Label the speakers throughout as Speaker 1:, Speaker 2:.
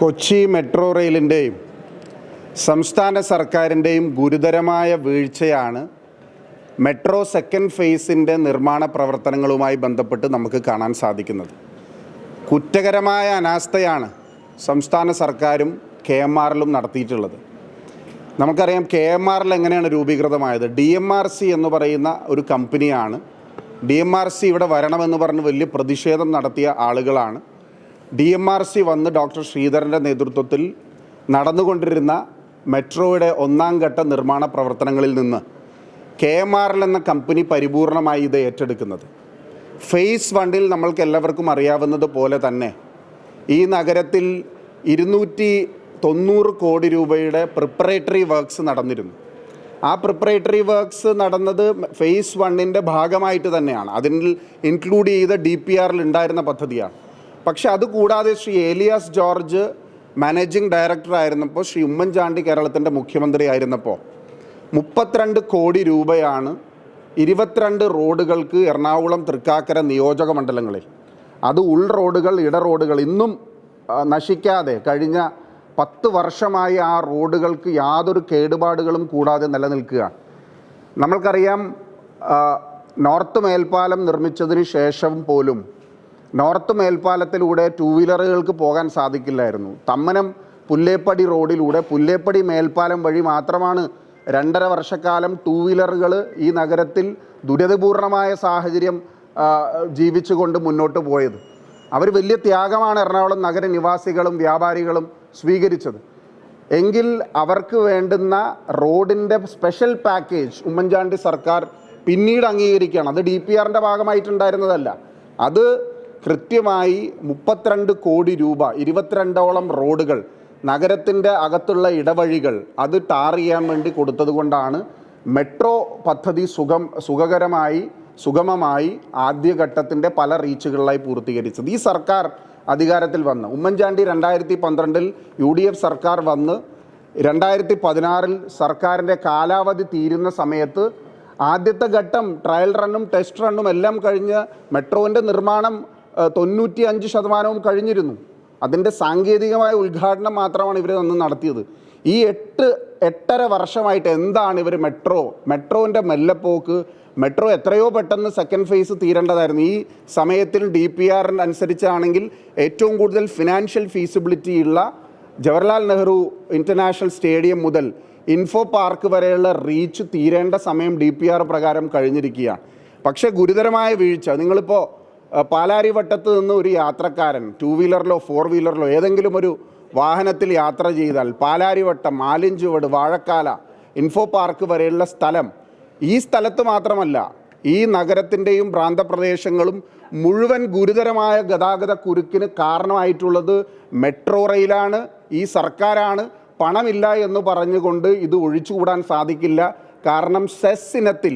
Speaker 1: Kochi metro റെയിലിന്റെയും സംസ്ഥാന സർക്കാരിന്റെയും ഗുരുതരമായ വീഴ്ചയാണ് മെട്രോ സെക്കൻഡ് ഫേസിന്റെ നിർമ്മാണ പ്രവർത്തനങ്ങളുമായി ബന്ധപ്പെട്ട് നമുക്ക് കാണാൻ സാധിക്കുന്നത്. കുറ്റകരമായ അനാസ്ഥയാണ് സംസ്ഥാന സർക്കാരും കെ എം ആറിലും നടത്തിയിട്ടുള്ളത്. നമുക്കറിയാം കെ എം ആറിൽ എങ്ങനെയാണ് രൂപീകൃതമായത്? ഡി എം ആർ സി എന്ന് പറയുന്ന ഒരു കമ്പനിയാണ്. ഡി എം ആർ സി ഇവിടെ വരണമെന്ന് പറഞ്ഞ് വലിയ പ്രതിഷേധം നടത്തിയ ആളുകളാണ്. ഡി എം ആർ സി വന്ന് ഡോക്ടർ ശ്രീധരന്റെ നേതൃത്വത്തിൽ നടന്നുകൊണ്ടിരുന്ന മെട്രോയുടെ ഒന്നാം ഘട്ട നിർമ്മാണ പ്രവർത്തനങ്ങളിൽ നിന്ന് കെ എം ആർ എൽ എന്ന കമ്പനി പരിപൂർണമായി ഇത് ഏറ്റെടുക്കുന്നത്. ഫേസ് വണ്ണിൽ നമ്മൾക്ക് എല്ലാവർക്കും അറിയാവുന്നത് പോലെ തന്നെ ഈ നഗരത്തിൽ ഇരുന്നൂറ്റി തൊണ്ണൂറ് കോടി രൂപയുടെ പ്രിപ്പറേറ്ററി വർക്ക്സ് നടന്നിരുന്നു. ആ പ്രിപ്പറേറ്ററി വർക്ക്സ് നടന്നത് ഫേസ് വണ്ണിന്റെ ഭാഗമായിട്ട് തന്നെയാണ്. അതിൽ ഇൻക്ലൂഡ് ചെയ്ത ഡി പി ആറിൽ ഉണ്ടായിരുന്ന പദ്ധതിയാണ്. പക്ഷെ അതുകൂടാതെ ശ്രീ ഏലിയാസ് ജോർജ് മാനേജിംഗ് ഡയറക്ടർ ആയിരുന്നപ്പോൾ ശ്രീ ഉമ്മൻചാണ്ടി കേരളത്തിന്റെ മുഖ്യമന്ത്രി ആയിരുന്നപ്പോൾ മുപ്പത്തിരണ്ട് കോടി രൂപയാണ് ഇരുപത്തിരണ്ട് റോഡുകൾക്ക് എറണാകുളം തൃക്കാക്കര നിയോജക മണ്ഡലങ്ങളിൽ. അത് ഉൾ റോഡുകൾ ഇട റോഡുകൾ ഇന്നും നശിക്കാതെ കഴിഞ്ഞ പത്ത് വർഷമായി ആ റോഡുകൾക്ക് യാതൊരു കേടുപാടുകളും കൂടാതെ നിലനിൽക്കുകയാണ്. നമ്മൾക്കറിയാം നോർത്ത് മേൽപ്പാലം നിർമ്മിച്ചതിന് ശേഷം പോലും നോർത്ത് മേൽപ്പാലത്തിലൂടെ ടൂ വീലറുകൾക്ക് പോകാൻ സാധിക്കില്ലായിരുന്നു. തമ്മനം പുല്ലേപ്പടി റോഡിലൂടെ പുല്ലേപ്പടി മേൽപ്പാലം വഴി മാത്രമാണ് രണ്ടര വർഷക്കാലം ടൂ വീലറുകൾ ഈ നഗരത്തിൽ ദുരിതപൂർണമായ സാഹചര്യം ജീവിച്ചുകൊണ്ട് മുന്നോട്ട് പോയത്. അവർ വലിയ ത്യാഗമാണ് എറണാകുളം നഗര നിവാസികളും വ്യാപാരികളും സ്വീകരിച്ചത്. എങ്കിൽ അവർക്ക് വേണ്ടുന്ന റോഡിന്റെ സ്പെഷ്യൽ പാക്കേജ് ഉമ്മൻചാണ്ടി സർക്കാർ പിന്നീട് അംഗീകരിക്കുകയാണ്. അത് ഡി പി ആറിന്റെ ഭാഗമായിട്ടുണ്ടായിരുന്നതല്ല. അത് കൃത്യമായി മുപ്പത്തിരണ്ട് കോടി രൂപ ഇരുപത്തിരണ്ടോളം റോഡുകൾ നഗരത്തിന്റെ അകത്തുള്ള ഇടവഴികൾ അത് ടാർ ചെയ്യാൻ വേണ്ടി കൊടുത്തതുകൊണ്ടാണ് മെട്രോ പദ്ധതി സുഖം സുഖകരമായി സുഗമമായി ആദ്യഘട്ടത്തിന്റെ പല റീച്ചുകളിലായി പൂർത്തീകരിച്ചത്. ഈ സർക്കാർ അധികാരത്തിൽ വന്ന് ഉമ്മൻചാണ്ടി രണ്ടായിരത്തി പന്ത്രണ്ടിൽ യു ഡി എഫ് സർക്കാർ വന്ന് രണ്ടായിരത്തി പതിനാറിൽ സർക്കാരിന്റെ കാലാവധി തീരുന്ന സമയത്ത് ആദ്യത്തെ ഘട്ടം ട്രയൽ റണ്ണും ടെസ്റ്റ് റണ്ണും എല്ലാം കഴിഞ്ഞ് മെട്രോന്റെ നിർമ്മാണം തൊണ്ണൂറ്റി അഞ്ച് ശതമാനവും കഴിഞ്ഞിരുന്നു. അതിന്റെ സാങ്കേതികമായ ഉദ്ഘാടനം മാത്രമാണ് ഇവർ അന്ന് നടത്തിയത്. ഈ എട്ട് എട്ടര വർഷമായിട്ട് എന്താണ് ഇവർ മെട്രോ മെട്രോന്റെ മെല്ലപ്പോക്ക് മെട്രോ എത്രയോ പെട്ടെന്ന് സെക്കൻഡ് ഫേസ് തീരേണ്ടതായിരുന്നു. ഈ സമയത്തിൽ ഡി പി ആറിന് അനുസരിച്ചാണെങ്കിൽ ഏറ്റവും കൂടുതൽ ഫിനാൻഷ്യൽ ഫീസിബിലിറ്റി ഉള്ള ജവഹർലാൽ നെഹ്റു ഇന്റർനാഷണൽ സ്റ്റേഡിയം മുതൽ ഇൻഫോ പാർക്ക് വരെയുള്ള റീച്ച് തീരേണ്ട സമയം ഡി പി ആർ പ്രകാരം കഴിഞ്ഞിരിക്കുകയാണ്. പക്ഷേ ഗുരുതരമായ വീഴ്ച നിങ്ങളിപ്പോൾ പാലാരിവട്ടത്ത് നിന്ന് ഒരു യാത്രക്കാരൻ ടൂ വീലറിലോ ഫോർ വീലറിലോ ഏതെങ്കിലും ഒരു വാഹനത്തിൽ യാത്ര ചെയ്താൽ പാലാരിവട്ടം ആലിഞ്ചുവട് വാഴക്കാല ഇൻഫോ പാർക്ക് വരെയുള്ള സ്ഥലം ഈ സ്ഥലത്ത് മാത്രമല്ല ഈ നഗരത്തിന്റെയും പ്രാന്തപ്രദേശങ്ങളും മുഴുവൻ ഗുരുതരമായ ഗതാഗത കുരുക്കിന് കാരണമായിട്ടുള്ളത് മെട്രോ റെയിലാണ് ഈ സർക്കാരാണ്. പണമില്ല എന്ന് പറഞ്ഞുകൊണ്ട് ഇത് ഒഴിച്ചുകൂടാൻ സാധിക്കില്ല. കാരണം സെസ് ഇനത്തിൽ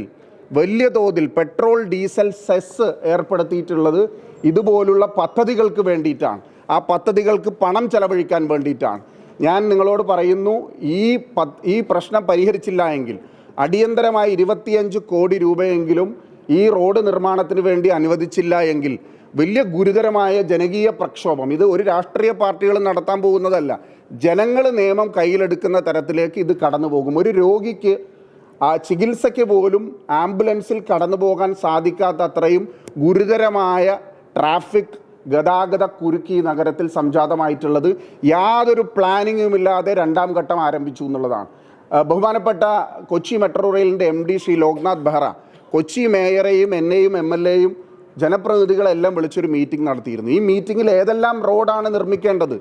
Speaker 1: വലിയ തോതിൽ പെട്രോൾ ഡീസൽ സെസ് ഏർപ്പെടുത്തിയിട്ടുള്ളത് ഇതുപോലുള്ള പദ്ധതികൾക്ക് വേണ്ടിയിട്ടാണ്. ആ പദ്ധതികൾക്ക് പണം ചെലവഴിക്കാൻ വേണ്ടിയിട്ടാണ്. ഞാൻ നിങ്ങളോട് പറയുന്നു ഈ ഈ പ്രശ്നം പരിഹരിച്ചില്ല എങ്കിൽ അടിയന്തരമായി ഇരുപത്തിയഞ്ച് കോടി രൂപയെങ്കിലും ഈ റോഡ് നിർമ്മാണത്തിന് വേണ്ടി അനുവദിച്ചില്ല എങ്കിൽ വലിയ ഗുരുതരമായ ജനകീയ പ്രക്ഷോഭം. ഇത് ഒരു രാഷ്ട്രീയ പാർട്ടികൾ നടത്താൻ പോകുന്നതല്ല. ജനങ്ങൾ നിയമം കയ്യിലെടുക്കുന്ന തരത്തിലേക്ക് ഇത് കടന്നു പോകും ഒരു രോഗിക്ക് ആ ചികിത്സയ്ക്ക് പോലും ആംബുലൻസിൽ കടന്നു പോകാൻ സാധിക്കാത്ത അത്രയും ഗുരുതരമായ ട്രാഫിക് ഗതാഗത കുരുക്കി ഈ നഗരത്തിൽ സംജാതമായിട്ടുള്ളത് യാതൊരു പ്ലാനിങ്ങും ഇല്ലാതെ രണ്ടാം ഘട്ടം ആരംഭിച്ചു എന്നുള്ളതാണ്. ബഹുമാനപ്പെട്ട കൊച്ചി മെട്രോ റെയിലിന്റെ എം ഡി ശ്രീ ലോക്നാഥ് ബെഹ്റ കൊച്ചി മേയറെയും എന്നെയും എം എൽ എയും ജനപ്രതിനിധികളെല്ലാം വിളിച്ചൊരു മീറ്റിംഗ് നടത്തിയിരുന്നു. ഈ മീറ്റിങ്ങിൽ ഏതെല്ലാം റോഡാണ് നിർമ്മിക്കേണ്ടത്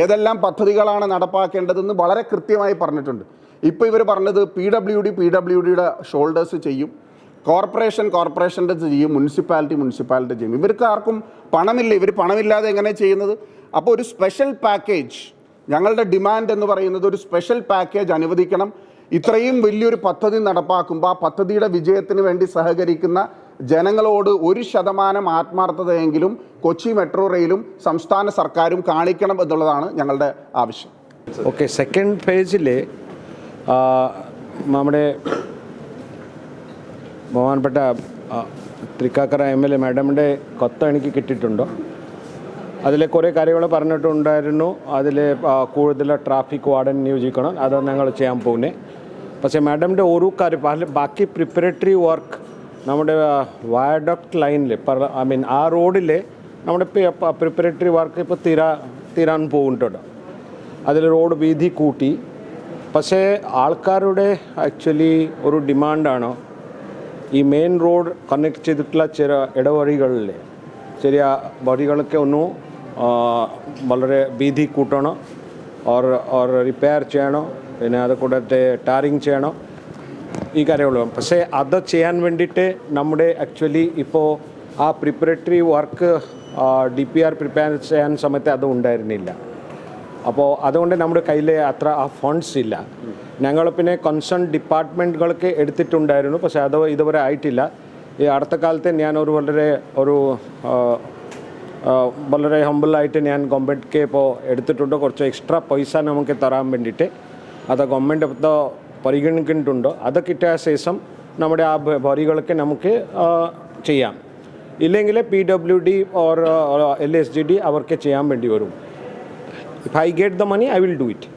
Speaker 1: ഏതെല്ലാം പദ്ധതികളാണ് നടപ്പാക്കേണ്ടതെന്ന് വളരെ കൃത്യമായി പറഞ്ഞിട്ടുണ്ട്. ഇപ്പോൾ ഇവർ പറഞ്ഞത് P W D P W ഡിയുടെ ഷോൾഡേഴ്സ് ചെയ്യും. കോർപ്പറേഷൻ കോർപ്പറേഷന്റെ ചെയ്യും. മുനിസിപ്പാലിറ്റി മുനിസിപ്പാലിറ്റി ചെയ്യും. ഇവർക്ക് ആർക്കും പണമില്ല. ഇവർ പണമില്ലാതെ എങ്ങനെ ചെയ്യുന്നത്? അപ്പോൾ ഒരു സ്പെഷ്യൽ പാക്കേജ് ഞങ്ങളുടെ ഡിമാൻഡ് എന്ന് പറയുന്നത് ഒരു സ്പെഷ്യൽ പാക്കേജ് അനുവദിക്കണം. ഇത്രയും വലിയൊരു പദ്ധതി നടപ്പാക്കുമ്പോൾ ആ പദ്ധതിയുടെ വിജയത്തിന് വേണ്ടി സഹകരിക്കുന്ന ജനങ്ങളോട് ഒരു ശതമാനം ആത്മാർത്ഥതയെങ്കിലും കൊച്ചി മെട്രോ റെയിലും സംസ്ഥാന സർക്കാരും കാണിക്കണം എന്നുള്ളതാണ് ഞങ്ങളുടെ ആവശ്യം.
Speaker 2: ഓക്കെ സെക്കൻഡ് ഫേസിൽ നമ്മുടെ ബഹുമാനപ്പെട്ട തൃക്കാക്കര എം എൽ എ മാഡമിന്റെ കത്ത് എനിക്ക് കിട്ടിയിട്ടുണ്ടോ? അതിൽ കുറേ കാര്യങ്ങൾ പറഞ്ഞിട്ടുണ്ടായിരുന്നു. അതിൽ കൂടുതൽ ട്രാഫിക് വാർഡൻ നിയോജിക്കണം. അത് ഞങ്ങൾ ചെയ്യാൻ പോകുന്നത്. പക്ഷേ മാഡമിന്റെ ഓരോ കാര്യം ബാക്കി പ്രിപ്പറേറ്ററി വർക്ക് നമ്മുടെ വയഡക്ട് ലൈനിൽ ഐ മീൻ ആ റോഡിൽ നമ്മുടെ പ്രിപ്പറേറ്ററി വർക്ക് ഇപ്പോൾ തീരാ തീരാൻ പോകുന്നുണ്ട് അതിൽ റോഡ് വീതി കൂട്ടി പക്ഷേ ആൾക്കാരുടെ ആക്ച്വലി ഒരു ഡിമാൻഡാണ് ഈ മെയിൻ റോഡ് കണക്ട് ചെയ്തിട്ടുള്ള ചില ഇടവഴികളിൽ ചെറിയ വഴികളൊക്കെ ഒന്ന് വളരെ വീതി കൂട്ടണം? ഓർ ഓർ റിപ്പയർ ചെയ്യണം? പിന്നെ അത് കൂടാതെ ടാറിങ് ചെയ്യണം? ഈ കാര്യമുള്ളൂ പക്ഷേ അത് ചെയ്യാൻ വേണ്ടിയിട്ട് നമ്മുടെ ആക്ച്വലി ഇപ്പോൾ ആ preparatory work D P R prepare ചെയ്യാൻ സമയത്ത് അത് ഉണ്ടായിരുന്നില്ല. അപ്പോൾ അതുകൊണ്ട് നമ്മുടെ കയ്യിൽ അത്ര ആ ഫണ്ട്സ് ഇല്ല. ഞങ്ങൾ പിന്നെ കൺസേൺ ഡിപ്പാർട്ട്മെന്റുകൾക്ക് എടുത്തിട്ടുണ്ടായിരുന്നു. പക്ഷേ അത് ഇതുവരെ ആയിട്ടില്ല. ഈ അടുത്ത കാലത്ത് ഞാൻ ഒരു വളരെ ഒരു വളരെ ഹമ്പിളായിട്ട് ഞാൻ ഗവൺമെന്റ്ക്ക് ഇപ്പോൾ എടുത്തിട്ടുണ്ട്. കുറച്ച് എക്സ്ട്രാ പൈസ നമുക്ക് തരാൻ വേണ്ടിയിട്ട്. അത് ഗവൺമെന്റ് ഇപ്പോൾ പരിഗണിക്കുന്നുണ്ടോ? അത് കിട്ടിയ ശേഷം നമ്മുടെ ആ വരികളൊക്കെ നമുക്ക് ചെയ്യാം. ഇല്ലെങ്കിൽ P W D or L S G D അവർക്ക് ചെയ്യാൻ വേണ്ടി വരും. If I get the money I will do it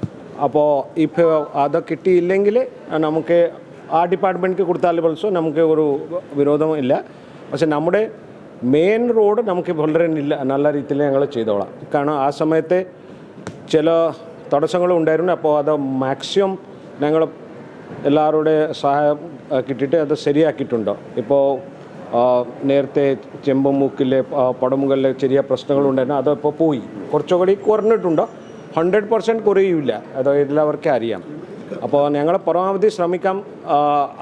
Speaker 2: അപ്പോൾ ഇഫ് അത് കിട്ടിയില്ലെങ്കിൽ നമുക്ക് ആ ഡിപ്പാർട്ട്മെന്റ്ക്ക് കൊടുത്താൽ പോലും നമുക്ക് ഒരു വിരോധവും ഇല്ല. പക്ഷെ നമ്മുടെ മെയിൻ റോഡ് നമുക്ക് വളരെ ഇല്ല നല്ല രീതിയിൽ ഞങ്ങൾ ചെയ്തോളാം. കാരണം ആ സമയത്ത് ചില തടസ്സങ്ങളും ഉണ്ടായിരുന്നു. അപ്പോൾ അത് മാക്സിമം ഞങ്ങൾ എല്ലാവരുടെ സഹായം കിട്ടിയിട്ട് അത് ശരിയാക്കിയിട്ടുണ്ടോ. ഇപ്പോൾ നേരത്തെ ചെമ്പുമൂക്കിലെ പടമുകളിലെ ചെറിയ പ്രശ്നങ്ങളുണ്ടായിരുന്നു അതിപ്പോൾ പോയി. കുറച്ചുകൂടി കുറഞ്ഞിട്ടുണ്ട്. ഹൺഡ്രഡ് പെർസെന്റ് കുറയില്ല അത് എല്ലാവർക്കും അറിയാം. അപ്പോൾ ഞങ്ങൾ പരമാവധി ശ്രമിക്കാം.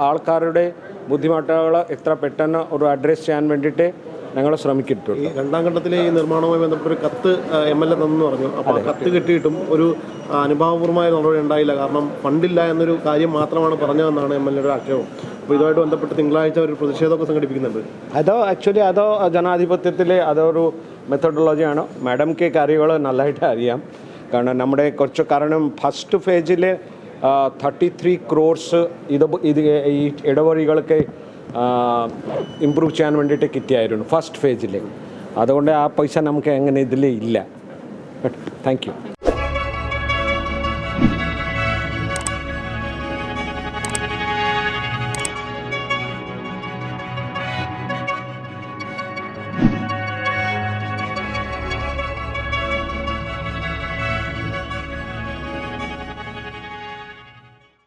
Speaker 2: ആൾക്കാരുടെ ബുദ്ധിമുട്ടുകൾ എത്ര പെട്ടെന്ന് ഒരു അഡ്രസ്സ് ചെയ്യാൻ വേണ്ടിയിട്ട് ഞങ്ങൾ ശ്രമിക്കിട്ടുണ്ട്
Speaker 3: രണ്ടാം ഘട്ടത്തിലെ ഈ നിർമ്മാണവുമായി ബന്ധപ്പെട്ട ഒരു കത്ത് എം എൽ എ തന്നു പറഞ്ഞു. അപ്പോൾ കത്ത് കിട്ടിയിട്ടും ഒരു അനുഭാവപൂർവമായ നടപടി ഉണ്ടായില്ല. കാരണം ഫണ്ടില്ല എന്നൊരു കാര്യം മാത്രമാണ് പറഞ്ഞതെന്നാണ് എം എൽ എയുടെ ആക്ഷേപം. അപ്പോൾ ഇതുമായിട്ട് ബന്ധപ്പെട്ട് തിങ്കളാഴ്ച ഒരു പ്രതിഷേധമൊക്കെ സംഘടിപ്പിക്കുന്നുണ്ട്.
Speaker 2: അതോ ആക്ച്വലി അതോ ജനാധിപത്യത്തിലെ അതൊരു മെത്തഡോളജിയാണ് മാഡംക്ക് കാര്യങ്ങൾ നല്ലതായിട്ട് അറിയാം. കാരണം നമ്മുടെ കുറച്ച് കാരണം ഫസ്റ്റ് ഫേജിൽ തേർട്ടി ത്രീ ക്രോർസ് ഇത് ഇത് ഈ ഇടവഴികൾക്ക് ഇമ്പ്രൂവ് ചെയ്യാൻ വേണ്ടിയിട്ട് കിട്ടിയായിരുന്നു ഫസ്റ്റ് ഫേജിൽ അതുകൊണ്ട് ആ പൈസ നമുക്ക് എങ്ങനെ ഇതിൽ ഇല്ല. Thank you